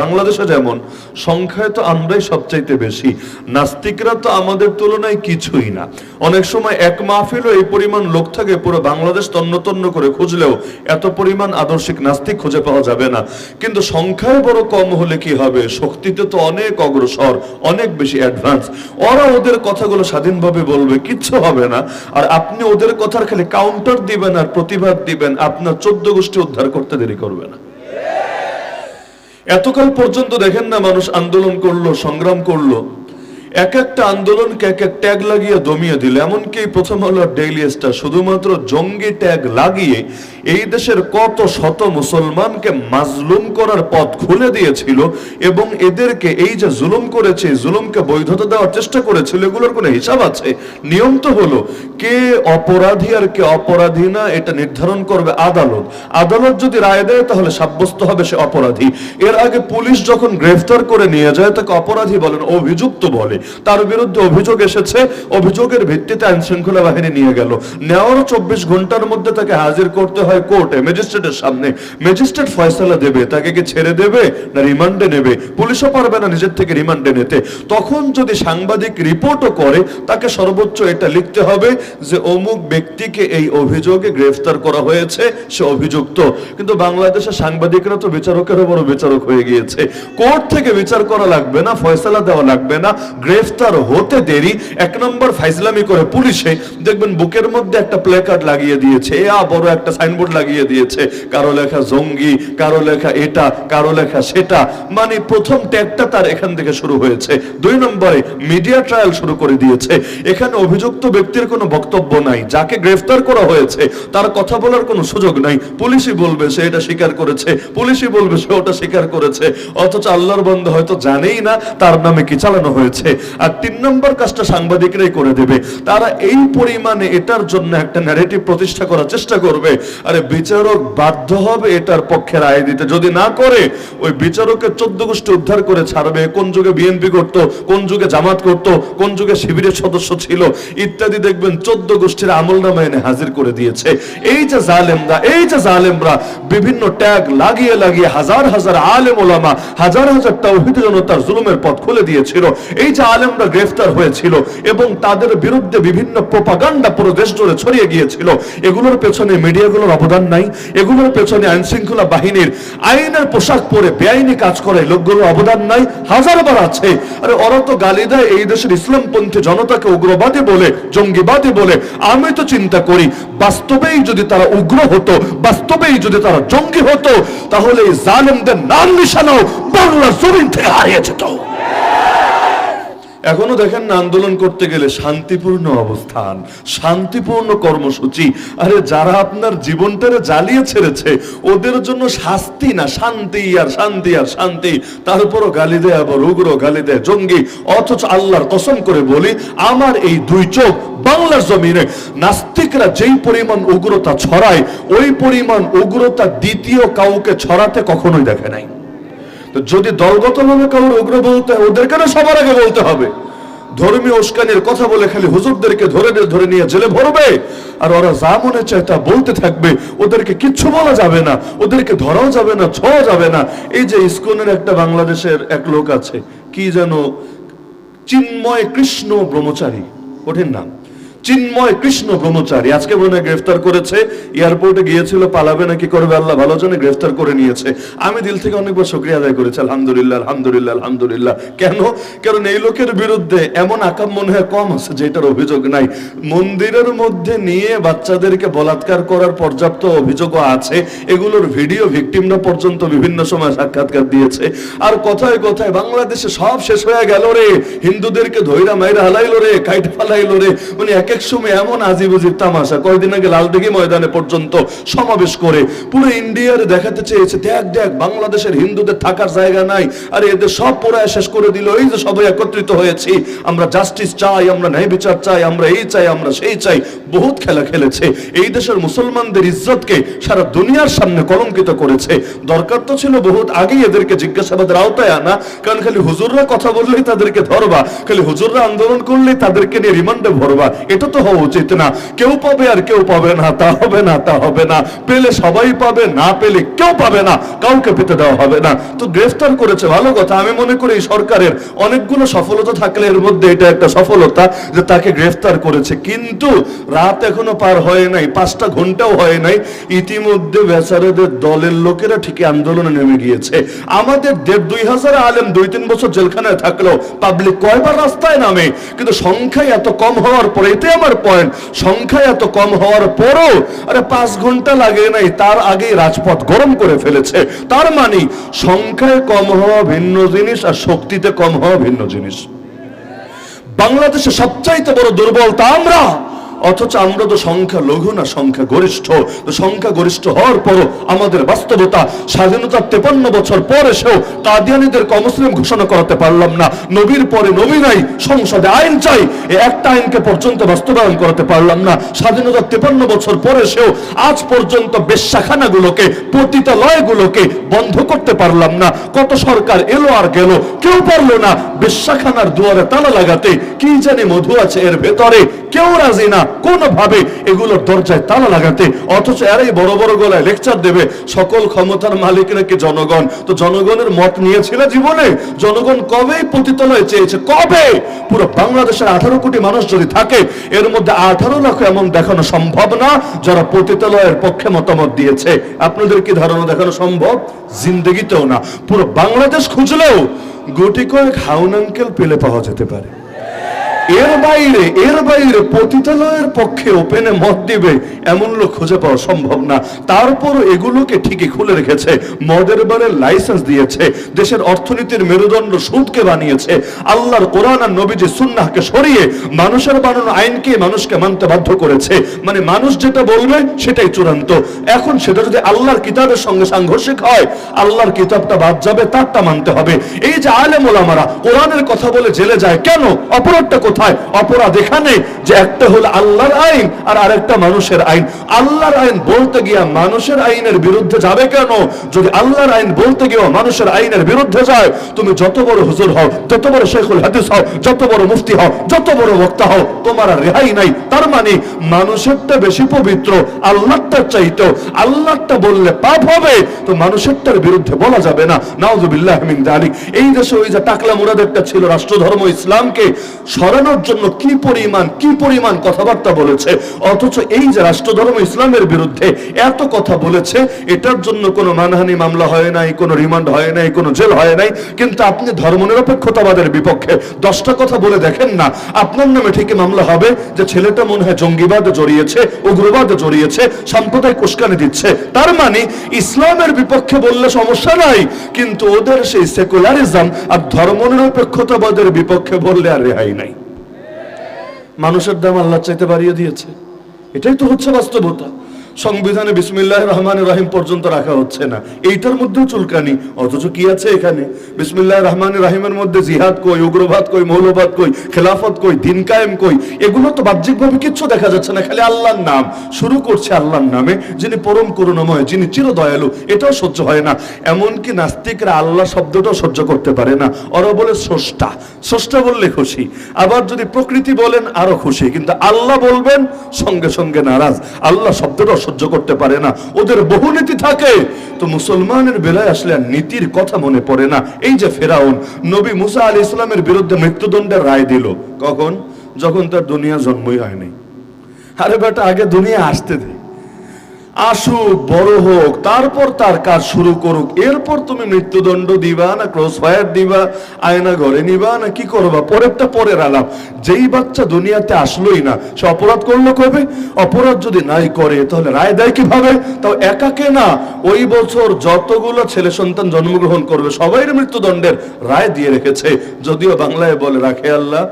বাংলাদেশে যেমন, সংখ্যায় তো আমরাই সবচাইতে বেশি, নাস্তিকরা তো আমাদের তুলনায় কিছুই না। অনেক সময় এক মাহফিলও এই পরিমাণ লোক থাকে, পুরো বাংলাদেশ তন্ন তন্ন করে খুঁজলেও এত পরিমাণ আদর্শিক নাস্তিক খুঁজে পাওয়া যাবে না। কিন্তু সংখ্যায় বড় কম হলে কি হবে? শক্তিতে তো অনেক অগ্রসর, অনেক বেশি অ্যাডভান্স ওরা ওদের কথাগুলো স্বাধীনভাবে বলবে, কিচ্ছু হবে না। আর আপনি ওদের কথার খালি কাউন্টার দিবেন আর প্রতিবাদ দিবেন, আপনার চোদ্দ গোষ্ঠী উদ্ধার করতে দেরি করবে না। এতকাল পর্যন্ত দেখেন না মানুষ আন্দোলন করল সংগ্রাম করল। এক একটা আন্দোলনকে এক এক ট্যাগ লাগিয়ে দমিয়ে দিল। এমনকি প্রথম হলো ডেইলি স্টার শুধুমাত্র জঙ্গি ট্যাগ লাগিয়ে এই দেশের কত শত মুসলমানকে মাজলুম করার পথ খুলে দিয়েছিল এবং এদেরকে এই যে জুলুম করেছে জুলুমকে বৈধতা দেওয়ার চেষ্টা করেছিল, এগুলোর কোনো হিসাব আছে? নিয়ম তো হলো, কে অপরাধী আর কে অপরাধী না, এটা নির্ধারণ করবে আদালত। আদালত যদি রায় দেয়, তাহলে সাব্যস্ত হবে সে অপরাধী। এর আগে পুলিশ যখন গ্রেফতার করে নিয়ে যায়, তাকে অপরাধী বলেন, অভিযুক্ত বলে। তার বিরুদ্ধে অভিযোগ এসেছে। অভিযোগের ভিত্তিতে আইন শৃঙ্খলা বাহিনী নিয়ে গেল। নেওয়ার চব্বিশ ঘণ্টার মধ্যে তাকে হাজির করতে হয় কোর্টে, ম্যাজিস্ট্রেটের সামনে। ম্যাজিস্ট্রেট ফয়সালা দেবে, তাকে কি ছেড়ে দেবে না রিমান্ডে নেবে? পুলিশও পারবে না নিজের থেকে রিমান্ডে নিতে। তখন যদি সাংবাদিক রিপোর্টও করে, তাকে সর্বোচ্চ এটা লিখতে হবে যে অমুক ব্যক্তিকে এই অভিযোগে গ্রেফতার করা হয়েছে, সে অভিযুক্ত। কিন্তু বাংলাদেশের সাংবাদিকরা তো বিচারকেরও বড় বিচারক হয়ে গিয়েছে। কোর্ট থেকে বিচার করা লাগবে না, ফয়সালা দেওয়া লাগবে না গ্রেফতার হতে দেরি, এক নম্বর ফাইজলামি করে পুলিশে দেখবেন বুকের মধ্যে একটা প্লে কার্ড লাগিয়ে দিয়েছে। এ বড় একটা সাইনবোর্ড লাগিয়ে দিয়েছে। কারও লেখা জঙ্গি, কারও লেখা এটা, কারও লেখা সেটা। মানে প্রথম ট্যাগটা তার এখান থেকে শুরু হয়েছে। দুই নম্বরে মিডিয়া ট্রায়াল শুরু করে দিয়েছে। এখানে অভিযুক্ত ব্যক্তির কোনো বক্তব্য নাই। যাকে গ্রেফতার করা হয়েছে, তার কথা বলার কোনো সুযোগ নাই। পুলিশই বলবে সে এটা স্বীকার করেছে। পুলিশই বলবে সে ওটা স্বীকার করেছে। অথচ আল্লাহর বন্ধ হয়তো জানেই না তার নামে কি চালানো হয়েছে। আর তিন নম্বর কাজটা সাংবাদিকরাই করে দেবে। তারা এই পরিমাণে এটার জন্য একটা ন্যারেটিভ প্রতিষ্ঠা করার চেষ্টা করবে। আরে বিচারক বাধ্য হবে এটার পক্ষে রায় দিতে। যদি না করে, ওই বিচারকের চোদ্দ গোষ্ঠী উদ্ধার করে ছাড়বে। কোন যুগে বিএনপি করত, কোন যুগে জামাত করত, কোন যুগে শিবিরের সদস্য ছিল, ইত্যাদি দেখবেন চোদ্দ গোষ্ঠীর আমল নামা এনে হাজির করে দিয়েছে। এই যে জালেমরা, এই যে জালেমরা, বিভিন্ন ট্যাগ লাগিয়ে লাগিয়ে হাজার হাজার আলেম ওলামা, হাজার হাজার তাওহিদ জনতার জুলুমের পথ খুলে দিয়েছিল। এই যে আলেমরা গ্রেফতার হয়েছিল এবং তাদের বিরুদ্ধে বিভিন্ন প্রপাগান্ডা পুরো দেশ জুড়ে ছড়িয়ে গিয়েছিল। এগুলোর পেছনে মিডিয়াগুলোর অবদান নাই, এগুলোর পেছনে আইন শৃঙ্খলা বাহিনীর আইনের পোশাক পরে বেআইনি কাজ করে লোকগুলোর অবদান নাই হাজারবার আছে। আরে ওরা তো গালি দেয়, এই দেশের ইসলামপন্থী জনতাকে উগ্রবাদী বলে, জঙ্গিবাদী বলে। আমি তো চিন্তা করি, বাস্তবেই যদি তারা উগ্র হতো, বাস্তবেই যদি তারা জঙ্গি হতো, তাহলে এই জালেমদের নাম নিশানাও বাংলা জমিন থেকে হারিয়ে যেত। এখনও দেখেন না আন্দোলন করতে গেলে শান্তিপূর্ণ অবস্থান, শান্তিপূর্ণ কর্মসূচি। আরে যারা আপনার জীবনটারে জ্বালিয়ে ছেড়েছে, ওদের জন্য শাস্তি না, শান্তি আর শান্তি আর শান্তি। তারপরও গালি দেয় আবার উগ্র গালি দেয়, জঙ্গি। অথচ আল্লাহর কসম করে বলি, আমার এই দুই চোখ বাংলার জমিনে। নাস্তিকরা যেই পরিমাণ উগ্রতা ছড়ায়, ওই পরিমাণ উগ্রতা দ্বিতীয় কাউকে ছড়াতে কখনোই দেখে নাই। তো যদি দলগতভাবে কারোর উগ্র বলতে ওদের কেন সবার আগে বলতে হবে। ধর্মীয় উস্কানির কথা বলে খালি হুজুরদেরকে ধরে ধরে নিয়ে জেলে ভরবে। আর ওরা যা মনে চায় তা বলতে থাকবে। ওদেরকে কিচ্ছু বলা যাবে না। ওদেরকে ধরাও যাবে না ছোঁয়া যাবে না। এই যে ইস্কনের একটা বাংলাদেশের এক লোক আছে, কি যেন চিন্ময় কৃষ্ণ ব্রহ্মচারী কঠিন নাম চিন্ময় কৃষ্ণ ব্রহ্মচারী। আজকে মনে গ্রেফতার করেছে। এয়ারপোর্টে গিয়েছিল, পালাবে নাকি করবে আল্লাহ? ভালো জানে গ্রেফতার করে নিয়েছে। আমি দিল থেকে অনেকবার শুক্রিয়া আদায় করেছি। আলহামদুলিল্লাহ আলহামদুলিল্লাহ আলহামদুলিল্লাহ। কেন? কারণ এই লোকের বিরুদ্ধে এমন আকাম মনে হয় কম আছে, যেটার অভিযোগ নাই। মন্দিরের মধ্যে নিয়ে বাচ্চাদেরকে বলাৎকার করার পর্যাপ্ত অভিযোগও আছে। এগুলোর ভিডিও ভিকটিমরা পর্যন্ত বিভিন্ন সময় সাক্ষাৎকার দিয়েছে। আর কথায় কথায় বাংলাদেশে সব শেষ হয়ে গেল রে। হিন্দুদেরকে ধৈরা মাইরা হালাইলো রে, কাইট ফালাইলো রে। মানে এক এক সময় এমন আজিব উজিব তামাশা। কয়দিন আগে লালদিঘি ময়দানে পর্যন্ত সমাবেশ করে পুরো ইন্ডিয়ার দেখাতে চেয়েছে, দেখ দেখ, বাংলাদেশের হিন্দুদের থাকার জায়গা নাই, আর এদের সব পোড়ায় শেষ করে দিল, এই যে সবাই একত্রিত হয়েছি, আমরা জাস্টিস চাই, আমরা ন্যায় বিচার চাই, আমরা এই চাই, আমরা সেই চাই। বহুত খেলা খেলেছে। এই দেশের মুসলমানদের ইজ্জতকে সারা দুনিয়ার সামনে কলঙ্কিত করেছে। দরকার তো ছিল বহুত আগেই এদেরকে জিজ্ঞাসাবাদের আওতায় আনা, কারণ খালি হুজুররা কথা বললেই তাদেরকে ধরবা, খালি হুজুররা আন্দোলন করলেই তাদেরকে নিয়ে রিমান্ডে ভরবা, এটা তো হওয়া উচিত না। কেউ পাবে আর কেউ পাবে না, তা হবে না, তা হবে না। পেলে সবাই পাবে, না পেলে কেউ পাবে না। কাউকে পেতে দেওয়া হবে না। তো গ্রেফতার করেছে, ভালো কথা। আমি মনে করি সরকারের অনেকগুলো সফলতা থাকলে এর মধ্যে এটা একটা সফলতা যে তাকে গ্রেফতার করেছে। কিন্তু রাত এখনও পার হয় নাই, পাঁচটা ঘন্টাও হয় নাই। ইতিমধ্যে বেচারাদের দলের লোকেরা ঠিকই আন্দোলনে নেমে গিয়েছে। আমাদের দেড় দুই হাজার আলেম দুই তিন বছর জেলখানায় থাকলেও পাবলিক কয়বার রাস্তায় নামে? কিন্তু সংখ্যায় এত কম হওয়ার পরে এতে আমার পয়েন্ট সংখ্যা এত কম হওয়ার পরও, আরে পাঁচ ঘণ্টা লাগে নাই, তার আগেই রাজপথ গরম করে ফেলেছে। তার মানে সংখ্যায় কম হওয়া ভিন্ন জিনিস আর শক্তিতে কম হওয়া ভিন্ন জিনিস। বাংলাদেশে সবচাইতে বড় দুর্বলতা আমরা। অথচ আমরা তো সংখ্যা লঘু না সংখ্যা গরিষ্ঠ। তো সংখ্যা গরিষ্ঠ হওয়ার পরও আমাদের বাস্তবতা স্বাধীনতার তেপান্ন বছর পর এসেও কাদিয়ানিদের অমুসলিম ঘোষণা করাতে পারলাম না। নবীর পরে নবী নাই, সংসদে আইন চাই একটা আইনকে পর্যন্ত বাস্তবায়ন করাতে পারলাম না। স্বাধীনতার তেপান্ন বছর পরে এসেও আজ পর্যন্ত বেশ্যাখানাগুলোকে, পতিতালয়গুলোকে বন্ধ করতে পারলাম না। কত সরকার এলো আর গেল, কেউ পারল না বেশ্যাখানার দুয়ারে তালা লাগাতে। কি জানি মধু আছে এর ভেতরে, কেউ রাজি না। কোনোভাবে এগুলোর দরজায় তালা লাগাতে, অথচ এরাই বড় বড় গলায় লেকচার দেবে, সকল ক্ষমতার মালিক নাকি জনগণ? তো জনগণের মত নিয়েছিল জীবনে? জনগণ কবেই পতিতালয়ে চেয়েছে? কবে? পুরো বাংলাদেশের আঠারো কোটি মানুষ যদি থাকে, এর মধ্যে আঠারো লাখ এমন দেখানো সম্ভব না, যারা পতিতালয়ের পক্ষে মতামত দিয়েছে। আপনাদের কি ধারণা দেখানো সম্ভব? জিন্দগিতেও না। পুরো বাংলাদেশ খুঁজলেও গুটি কয়েক হাউন আঙ্কেল পেলে পাওয়া যেতে পারে। এর বাইরে এর বাইরে পতিতালয়ের পক্ষে ওপেনে মত দিবে, এমন লোক খুঁজে পাওয়া সম্ভব না। তারপরও এগুলোকে ঠিকই খুলে রেখেছে, মদের বারের লাইসেন্স দিয়েছে, দেশের অর্থনীতির মেরুদণ্ড সুদকে বানিয়েছে, আল্লাহর কোরআন আর নবীজি সুন্নাহকে সরিয়ে মানুষের বানানো আইনকে মানুষকে মানতে বাধ্য করেছে। মানে মানুষ যেটা বলবে সেটাই চূড়ান্ত। এখন সেটা যদি আল্লাহর কিতাবের সঙ্গে সাংঘর্ষিক হয়, আল্লাহর কিতাবটা বাদ যাবে, তারটা মানতে হবে। এই যে আলেম ওলামারা, কোরআনের কথা বলে জেলে যায় কেন? অপরাধটা অপরাধ এখানে যে একটা হলো আল্লাহর আইন আর আরেকটা মানুষের আইন। আল্লাহর আইন বলতে গিয়া মানুষের আইনের বিরুদ্ধে যাবে কেন? যদি আল্লাহর আইন বলতে গিয়ে মানুষের আইনের বিরুদ্ধে যায়, তুমি যত বড় হুজুর হও, যত বড় শেখুল হাদিস হও, যত বড় মুফতি হও, যত বড় বক্তা হও, তোমার আর রেহাই নাই। তার মানে মানুষেরটা বেশি পবিত্র আল্লাহটার চাইতো আল্লাহটা বললে পাপ হবে, তো মানুষেরটার বিরুদ্ধে বলা যাবে না। নাউজুবিল্লাহ মিন যালিক এই দেশে ওই যে টাকলা মুরাদেরটা ছিল রাষ্ট্রধর্ম ইসলামকে সরানোর জন্য কি পরিমাণ কি পরিমাণ কথাবার্তা বলেছে? অথচ এই যে রাষ্ট্রধর্ম ইসলামের বিরুদ্ধে এত কথা বলেছে, এটার জন্য কোনো মানহানি মামলা হয় নাই, কোনো রিমান্ড হয় নাই, কোনো জেল হয় নাই। কিন্তু আপনি ধর্মনিরপেক্ষতাবাদের বিপক্ষে দশটা কথা বলে দেখেন না। আপনার নামে ঠিকই মামলা হবে যে ছেলেটা মনে হয় জঙ্গিবাদে জড়িয়েছে, উগ্রবাদে জড়িয়েছে, সাম্প্রদায়িক উস্কানি দিচ্ছে। তার মানে ইসলামের বিপক্ষে বললে সমস্যা নাই, কিন্তু ওদের সেই সেকুলারিজম আর ধর্মনিরপেক্ষতাবাদের বিপক্ষে বললে আর রেহাই নাই। মানুষের দাম আল্লাহ চাইতে বাড়িয়ে দিয়েছে। এটাই তো হচ্ছে বাস্তবতা। সংবিধানে বিসমিল্লাহ রহমান রাহিম পর্যন্ত রাখা হচ্ছে না। এইটার মধ্যেও চুলকানি। অথচ কি আছে এখানে? বিসমিল্লাহ রহমান রাহিমের মধ্যে জিহাদ কই, উগ্রবাদ কই, মৌলবাদ কই, খেলাফত কই, দিন কায়েম কই, এগুলো তো বাহ্যিকভাবে কিচ্ছু দেখা যাচ্ছে না, খালি আল্লাহর নাম। শুরু করছে আল্লাহর নামে, যিনি পরম করুণাময়, যিনি চির দয়ালু এটাও সহ্য হয় না। এমনকি নাস্তিকরা আল্লাহ শব্দটাও সহ্য করতে পারে না। ওরা বলে স্রষ্টা। স্রষ্টা বললে খুশি। আবার যদি প্রকৃতি বলেন, আরও খুশি। কিন্তু আল্লাহ বলবেন, সঙ্গে সঙ্গে নারাজ। আল্লাহ শব্দটাও সহ্য করতে পারে না। ওদের বহু নীতি থাকে। তো মুসলমানের বেলায় আসলে আর নীতির কথা মনে পড়ে না। এই যে ফেরাউন, নবী মুসা আলী ইসলামের বিরুদ্ধে মৃত্যুদণ্ডের রায় দিল। কখন? যখন তার দুনিয়া জন্মই হয়নি। আরে বেটা, আগে দুনিয়া আসতে দে। আসুক বড় হোক, তারপর তার কাজ শুরু করুক। এরপর তুমি মৃত্যুদণ্ড দিবা, না ক্রস ফায়ার দিবা, আয়না ঘরে নিবা, না কি করবা? পরেরটা পরের আলাপ। যেই বাচ্চা দুনিয়াতে আসলোই না, সে অপরাধ করল কবে? অপরাধ যদি নাই করে, তাহলে রায় দেয় কীভাবে? তাও একাকে না? ওই বছর যতগুলো ছেলে সন্তান জন্মগ্রহণ করবে সবাই মৃত্যুদণ্ডের রায় দিয়ে রেখেছে। যদিও বাংলায় বলে রাখে আল্লাহ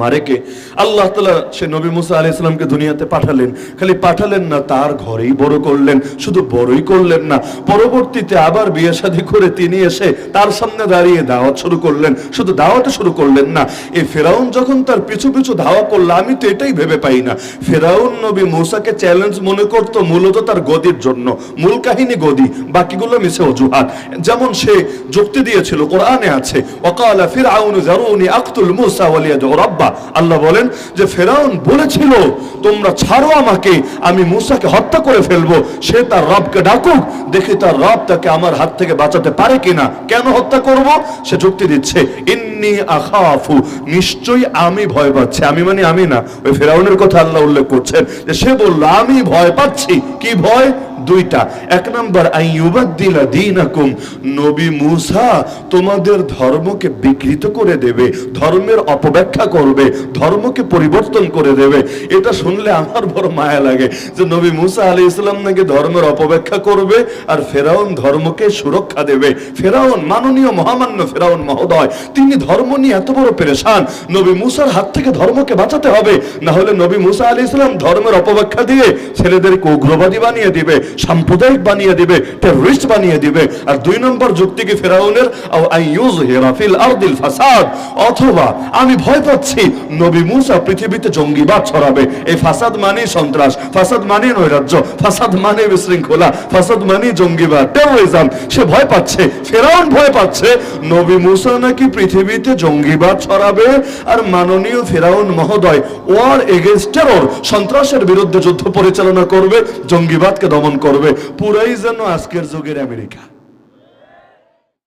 মারেকে। আল্লাহ তালা সে নবী মুসা আলি ইসলামকে দুনিয়াতে পাঠালেন। খালি পাঠালেন না, তার ঘরেই বড় করলেন। শুধু বড়ই করলেন না, পরবর্তীতে আবার বিয়ে শাদী করে তিনি এসে তার সামনে দাঁড়িয়ে দাওয়াত শুরু করলেন। শুধু দাওয়াতে শুরু করলেন না, এই ফেরাউন যখন তার পিছু পিছু ধাওয়া করল, আমি তো এটাই ভেবে পাই না। ফেরাউন নবী মুসাকে চ্যালেঞ্জ মনে করত মূলত তার গদির জন্য। মূল কাহিনী গদি, বাকিগুলো মিশে অজুহাত। যেমন সে যুক্তি দিয়েছিল, কোরআনে আছে, ওকালা ফিরআউন জারুনি আক্তুল মুসা ওয়ালিয়াদ রব্বা আল্লাহ বলেন যে, ফেরাউন বলেছিল, তোমরা ছাড়ো আমাকে, আমি মুসাকে হত্যা করে ফেলব। সে তার রবকে ডাকুক, দেখি তার রব তাকে আমার হাত থেকে বাঁচাতে পারে কিনা। কেন হত্যা করব? সে যুক্তি দিচ্ছে, ইন্নি আখাফু, নিশ্চয়ই আমি ভয় পাচ্ছি। আমি মানে আমি না, ওই ফেরাউনের কথা আল্লাহ উল্লেখ করছেন, যে সে বলল, আমি ভয় পাচ্ছি। কি ভয়? দুইটা। এক নাম্বার আইয়ুবাদ্দিলা দীনাকুম। নবী মুসা তোমাদের ধর্মকে বিকৃত করে দেবে, ধর্মের অপব্যাখ্যা করবে, ধর্মকে পরিবর্তন করে দেবে। এটা শুনলে আমার বড় মায়া লাগে যে নবী মুসা আলী ইসলাম নাকি ধর্মের অপব্যাখ্যা করবে আর ফেরাউন ধর্মকে সুরক্ষা দেবে। ফেরাউন, মাননীয় মহামান্য ফেরাউন মহোদয়, তিনি ধর্ম নিয়ে এত বড় পেরেশান। নবী মুসার হাত থেকে ধর্মকে বাঁচাতে হবে না হলে নবী মুসা আলী ইসলাম ধর্মের অপব্যাখ্যা দিয়ে ছেলেদেরকে উগ্রবাদী বানিয়ে দিবে। সাম্প্রদায়িক বানিয়ে দিবে টেররিস্ট বানিয়ে দিবে। আর দুই নম্বর যুক্তি কি ফেরাউনের? আও আইয়ুযহিরা ফিল আরদিল ফাসাদ। অথবা আমি ভয় পাচ্ছি, নবী মুসা পৃথিবীতে জঙ্গিবাদ ছড়াবে। এই ফাসাদ মানে সন্ত্রাস, ফাসাদ মানে নৈরাজ্য, ফাসাদ মানে বিশৃঙ্খলা, ফাসাদ মানে জঙ্গিবাদ টেরোরিজম সে ভয় পাচ্ছে, ফেরাউন ভয় পাচ্ছে, নবী মুসা নাকি পৃথিবীতে জঙ্গিবাদ ছড়াবে? আর মাননীয় ফেরাউন মহোদয় ওয়ার এগেনস্ট টেরর সন্ত্রাসের বিরুদ্ধে যুদ্ধ পরিচালনা করবে, জঙ্গিবাদকে দমন করবে। পুরাই যেন আজকের যুগের আমেরিকা।